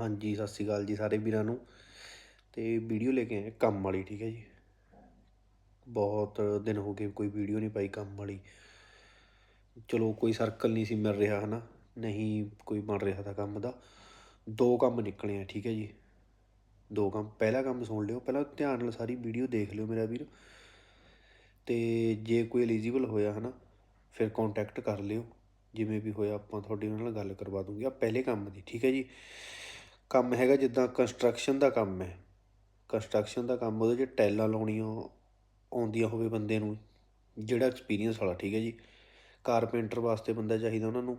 ਹਾਂਜੀ, ਸਤਿ ਸ਼੍ਰੀ ਅਕਾਲ ਜੀ ਸਾਰੇ ਵੀਰਾਂ ਨੂੰ। ਤੇ ਵੀਡੀਓ ਲੈ ਕੇ ਆਏ ਕੰਮ ਵਾਲੀ, ਠੀਕ ਹੈ ਜੀ। ਬਹੁਤ ਦਿਨ ਹੋ ਗਏ ਕੋਈ ਵੀਡੀਓ ਨਹੀਂ ਪਾਈ ਕੰਮ ਵਾਲੀ। ਚਲੋ ਕੋਈ ਸਰਕਲ ਨਹੀਂ ਸੀ ਮਿਲ ਰਿਹਾ, ਹਨਾ। ਨਹੀਂ ਕੋਈ ਬਣ ਰਿਹਾ ਤਾਂ ਕੰਮ ਦਾ। ਦੋ ਕੰਮ ਨਿਕਲੇ ਆ, ਠੀਕ ਹੈ ਜੀ। ਦੋ ਕੰਮ, ਪਹਿਲਾ ਕੰਮ ਸੁਣ ਲਿਓ। ਪਹਿਲਾਂ ਧਿਆਨ ਨਾਲ ਸਾਰੀ ਵੀਡੀਓ ਦੇਖ ਲਿਓ ਮੇਰਾ ਵੀਰ। ਤੇ ਜੇ ਕੋਈ ਐਲੀਜੀਬਲ ਹੋਇਆ, ਹਨਾ, ਫਿਰ ਕੰਟੈਕਟ ਕਰ ਲਿਓ। ਜਿਵੇਂ ਵੀ ਹੋਇਆ ਆਪਾਂ ਤੁਹਾਡੀ ਉਹਨਾਂ ਨਾਲ ਗੱਲ ਕਰਵਾ ਦੂੰਗੇ। ਆ ਪਹਿਲੇ ਕੰਮ ਦੀ, ਠੀਕ ਹੈ ਜੀ। ਕੰਮ ਹੈਗਾ ਜਿੱਦਾਂ ਕੰਸਟਰਕਸ਼ਨ ਦਾ ਕੰਮ ਹੈ। ਕੰਸਟਰਕਸ਼ਨ ਦਾ ਕੰਮ ਉਹਦੇ 'ਚ ਟੈਲਾਂ ਲਾਉਣੀਆਂ ਆਉਂਦੀਆਂ ਹੋਵੇ ਬੰਦੇ ਨੂੰ, ਜਿਹੜਾ ਐਕਸਪੀਰੀਅੰਸ ਵਾਲਾ, ਠੀਕ ਹੈ ਜੀ। ਕਾਰਪੈਂਟਰ ਵਾਸਤੇ ਬੰਦਾ ਚਾਹੀਦਾ ਉਹਨਾਂ ਨੂੰ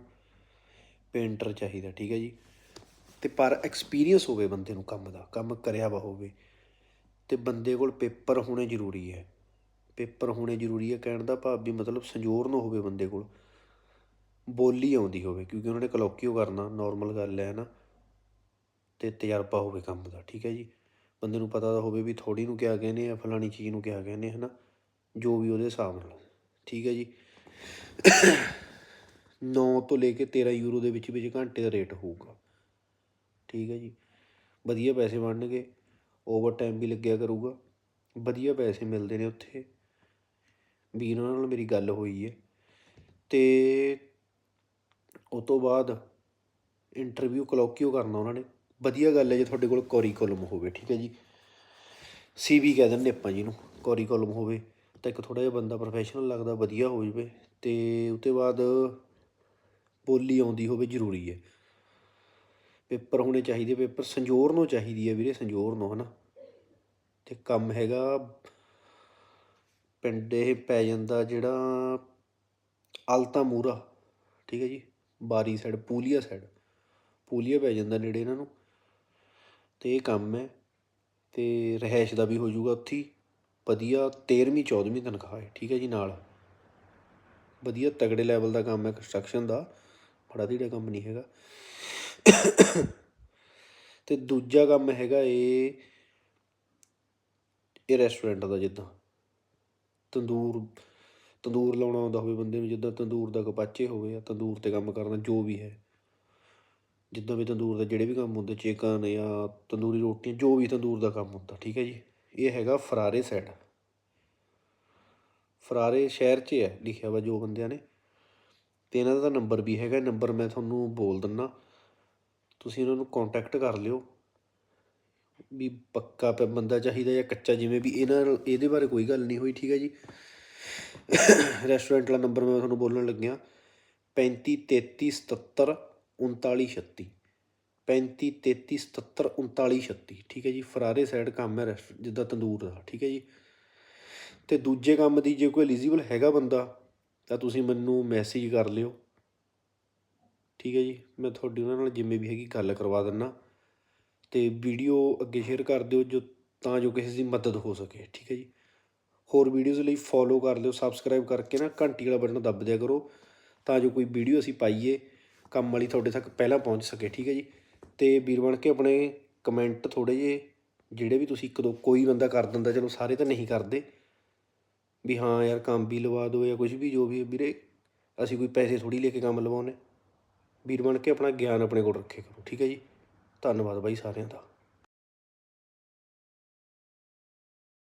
ਪੇਂਟਰ ਚਾਹੀਦਾ, ਠੀਕ ਹੈ ਜੀ। ਤੇ ਪਰ ਐਕਸਪੀਰੀਅੰਸ ਹੋਵੇ ਬੰਦੇ ਨੂੰ ਕੰਮ ਦਾ, ਕੰਮ ਕਰਿਆ ਵਾ ਹੋਵੇ, ਤੇ ਬੰਦੇ ਕੋਲ ਪੇਪਰ ਹੋਣੇ ਜ਼ਰੂਰੀ ਹੈ। ਪੇਪਰ ਹੋਣੇ ਜ਼ਰੂਰੀ ਹੈ ਕਹਿਣ ਦਾ ਭਾਵ ਵੀ ਮਤਲਬ ਸੰਜੋਰ ਨਾ ਹੋਵੇ ਬੰਦੇ ਕੋਲ, ਬੋਲੀ ਆਉਂਦੀ ਹੋਵੇ, ਕਿਉਂਕਿ ਉਹਨਾਂ ਨੇ ਕਲੋਕੀਓ ਕਰਨਾ ਨਾਰਮਲ ਗੱਲ ਹੈ ਨਾ। ਤੇ ਤਜਰਬਾ ਹੋਵੇ ਕੰਮ ਦਾ, ਠੀਕ ਹੈ ਜੀ? ਬੰਦੇ ਨੂੰ ਪਤਾ ਤਾਂ ਹੋਵੇ ਵੀ ਥੋੜੀ ਨੂੰ ਕਿਆ ਕਹਿੰਦੇ ਆ, ਫਲਾਣੀ ਚੀਜ਼ ਨੂੰ ਕਿਆ ਕਹਿੰਦੇ ਹਨਾ? ਜੋ ਵੀ ਉਹਦੇ ਹਿਸਾਬ ਨਾਲ, ਠੀਕ ਹੈ ਜੀ? 9 ਤੋਂ ਲੈ ਕੇ 13 ਯੂਰੋ ਦੇ ਵਿੱਚ ਵਿੱਚ ਘੰਟੇ ਦਾ ਰੇਟ ਹੋਊਗਾ, ਠੀਕ ਹੈ ਜੀ? ਵਧੀਆ ਪੈਸੇ ਬਣਨਗੇ ਓਵਰ ਟਾਈਮ ਵੀ ਲੱਗਿਆ ਕਰੂਗਾ, ਵਧੀਆ ਪੈਸੇ ਮਿਲਦੇ ਨੇ ਉੱਥੇ। ਵੀਰ ਉਹਨਾਂ ਨਾਲ ਮੇਰੀ ਗੱਲ ਹੋਈ ਹੈ, ਤੇ ਉਹ ਤੋਂ ਬਾਅਦ ਇੰਟਰਵਿਊ ਕਲੋਕਿਓ ਕਰਨਾ ਉਹਨਾਂ ਨੇ। ਵਧੀਆ ਗੱਲ ਹੈ ਜੇ ਤੁਹਾਡੇ ਕੋਲ ਕੋਰੀਕੁਲਮ ਹੋਵੇ, ਠੀਕ ਹੈ ਜੀ। ਸੀਵੀ ਕਹਿ ਦਿੰਦੇ ਆਪਾਂ ਜੀ ਜਿਹਨੂੰ ਕੋਰੀਕੁਲਮ ਹੋਵੇ, ਤਾਂ ਇੱਕ ਥੋੜਾ ਜਿਹਾ ਬੰਦਾ ਪ੍ਰੋਫੈਸ਼ਨਲ ਲੱਗਦਾ, ਵਧੀਆ ਹੋ ਜਵੇ, ਤੇ ਉਹ ਤੋਂ ਬਾਅਦ ਬੋਲੀ ਆਉਂਦੀ ਹੋਵੇ ਜ਼ਰੂਰੀ ਹੈ। ਪੇਪਰ ਹੋਣੇ ਚਾਹੀਦੇ, ਪੇਪਰ ਸੰਜੋਰ ਨੂੰ ਚਾਹੀਦੀ ਹੈ ਵੀਰੇ, ਸੰਜੋਰ ਨੂੰ, ਹਨਾ। ਤੇ ਕੰਮ ਹੈਗਾ, ਪਿੰਡ ਇਹ ਪੈ ਜਾਂਦਾ ਜਿਹੜਾ ਆਲਤਾ ਮੂਰਾ ਠੀਕ ਹੈ ਜੀ, ਬਾਰੀ ਸਾਈਡ ਪੂਲੀਆ ਸਾਈਡ ਪੂਲੀਆ ਪੈ ਜਾਂਦਾ ਨੇੜੇ ਇਹਨਾਂ ਨੂੰ। ਅਤੇ ਇਹ ਕੰਮ ਹੈ ਅਤੇ ਰਿਹਾਇਸ਼ ਦਾ ਵੀ ਹੋ ਜੂਗਾ ਉੱਥੇ ਵਧੀਆ ਤੇਰ੍ਹਵੀਂ ਚੌਦ੍ਹਵੀਂ ਤਨਖਾਹ ਹੈ, ਠੀਕ ਹੈ ਜੀ, ਨਾਲ। ਵਧੀਆ ਤਗੜੇ ਲੈਵਲ ਦਾ ਕੰਮ ਹੈ ਕੰਸਟਰਕਸ਼ਨ ਦਾ। ਬੜਾ ਧੀੜਾ ਕੰਮ ਨਹੀਂ ਹੈਗਾ। ਤੇ ਦੂਜਾ ਕੰਮ ਹੈਗਾ ਇਹ ਇਹ ਰੈਸਟੋਰੈਂਟ ਦਾ ਜਿੱਦਾਂ। ਤੰਦੂਰ ਤੰਦੂਰ ਲਾਉਣਾ ਆਉਂਦਾ ਹੋਵੇ ਬੰਦੇ ਨੂੰ, ਜਿੱਦਾਂ ਤੰਦੂਰ ਦਾ ਕਪਾਚੇ ਹੋਵੇ ਤੰਦੂਰ ਤੇ ਕੰਮ ਕਰਨਾ, ਜੋ ਵੀ ਹੈ। ਜਿੱਦਾਂ ਵੀ ਤੰਦੂਰ ਦੇ ਜਿਹੜੇ ਵੀ ਕੰਮ ਹੁੰਦੇ, ਚਿਕਨ ਜਾਂ ਤੰਦੂਰੀ ਰੋਟੀਆਂ, ਜੋ ਵੀ ਤੰਦੂਰ ਦਾ ਕੰਮ ਹੁੰਦਾ, ਠੀਕ ਹੈ ਜੀ? ਇਹ ਹੈਗਾ ਫਰਾਰੇ ਸਾਈਡ ਫਰਾਰੇ ਸ਼ਹਿਰ 'ਚ ਹੈ ਲਿਖਿਆ ਵਾ ਜੋ ਬੰਦਿਆਂ ਨੇ। ਤੇ ਇਹਨਾਂ ਦਾ ਨੰਬਰ ਵੀ ਹੈਗਾ, ਨੰਬਰ ਮੈਂ ਤੁਹਾਨੂੰ ਬੋਲ ਦਿੰਨਾ। ਤੁਸੀਂ ਇਹਨਾਂ ਨੂੰ ਕੰਟੈਕਟ ਕਰ ਲਿਓ। ਵੀ ਪੱਕਾ ਪ- ਬੰਦਾ ਚਾਹੀਦਾ ਜਾਂ ਕੱਚਾ, ਜਿਵੇਂ ਵੀ ਇਹਨਾਂ ਇਹਦੇ ਬਾਰੇ ਕੋਈ ਗੱਲ ਨਹੀਂ ਹੋਈ, ਠੀਕ ਹੈ ਜੀ? ਰੈਸਟੋਰੈਂਟ ਦਾ ਨੰਬਰ ਮੈਂ ਤੁਹਾਨੂੰ ਬੋਲਣ ਲੱਗਿਆ। 35 33 77 39 36 35 33 77 39 36 ਠੀਕ ਹੈ ਜੀ, ਫਰਾਰੇ ਸਾਈਡ ਕੰਮ ਹੈ ਰੈਸਟ ਜਿੱਦਾਂ ਤੰਦੂਰ ਦਾ, ਠੀਕ ਹੈ ਜੀ। ਤੇ ਦੂਜੇ ਕੰਮ ਦੀ ਜੇ ਕੋਈ ਐਲੀਜੀਬਲ ਹੈਗਾ ਬੰਦਾ, ਤਾਂ ਤੁਸੀਂ ਮੈਨੂੰ ਮੈਸੇਜ ਕਰ ਲਿਓ। ਠੀਕ ਹੈ ਜੀ, ਮੈਂ ਤੁਹਾਡੀ ਉਹਨਾਂ ਨਾਲ ਜਿਵੇਂ ਵੀ ਹੈਗੀ ਗੱਲ ਕਰਵਾ ਦਿੰਨਾ। ਤੇ ਵੀਡੀਓ ਅੱਗੇ ਸ਼ੇਅਰ ਕਰ ਦਿਓ ਜੋ, ਤਾਂ ਜੋ ਕਿਸੇ ਦੀ ਮਦਦ ਹੋ ਸਕੇ, ਠੀਕ ਹੈ ਜੀ। ਹੋਰ ਵੀਡੀਓਜ਼ ਲਈ ਫੋਲੋ ਕਰ ਲਿਓ ਸਬਸਕ੍ਰਾਈਬ ਕਰਕੇ ਨਾ ਘੰਟੀ ਵਾਲਾ ਬਟਨ ਦੱਬ ਦਿਆ ਕਰੋ, ਤਾਂ ਜੋ ਕੋਈ ਵੀਡੀਓ ਅਸੀਂ ਪਾਈਏ। ਕੰਮ ਵਾਲੀ ਤੁਹਾਡੇ ਤੱਕ ਪਹਿਲਾਂ ਪਹੁੰਚ ਸਕੇ, ਠੀਕ ਹੈ ਜੀ? ਤੇ ਵੀਰ ਬਣ ਕੇ ਆਪਣੇ ਕਮੈਂਟ ਥੋੜੇ ਜਿਹੇ ਜਿਹੜੇ ਵੀ ਤੁਸੀਂ ਇੱਕ ਦੋ ਕੋਈ ਬੰਦਾ ਕਰ ਦਿੰਦਾ, ਚਲੋ ਸਾਰੇ ਤਾਂ ਨਹੀਂ ਕਰਦੇ। ਵੀ ਹਾਂ ਯਾਰ ਕੰਮ ਵੀ ਲਵਾ ਦਿਓ ਜਾਂ ਕੁਝ ਵੀ ਜੋ ਵੀ ਵੀਰੇ, ਅਸੀਂ ਕੋਈ ਪੈਸੇ ਥੋੜੀ ਲੈ ਕੇ ਕੰਮ ਲਵਾਉਣੇ ਵੀਰ ਬਣ ਕੇ ਆਪਣਾ ਗਿਆਨ ਆਪਣੇ ਕੋਲ ਰੱਖੇ ਕਰੋ, ਠੀਕ ਹੈ ਜੀ? ਧੰਨਵਾਦ ਬਾਈ ਸਾਰਿਆਂ ਦਾ।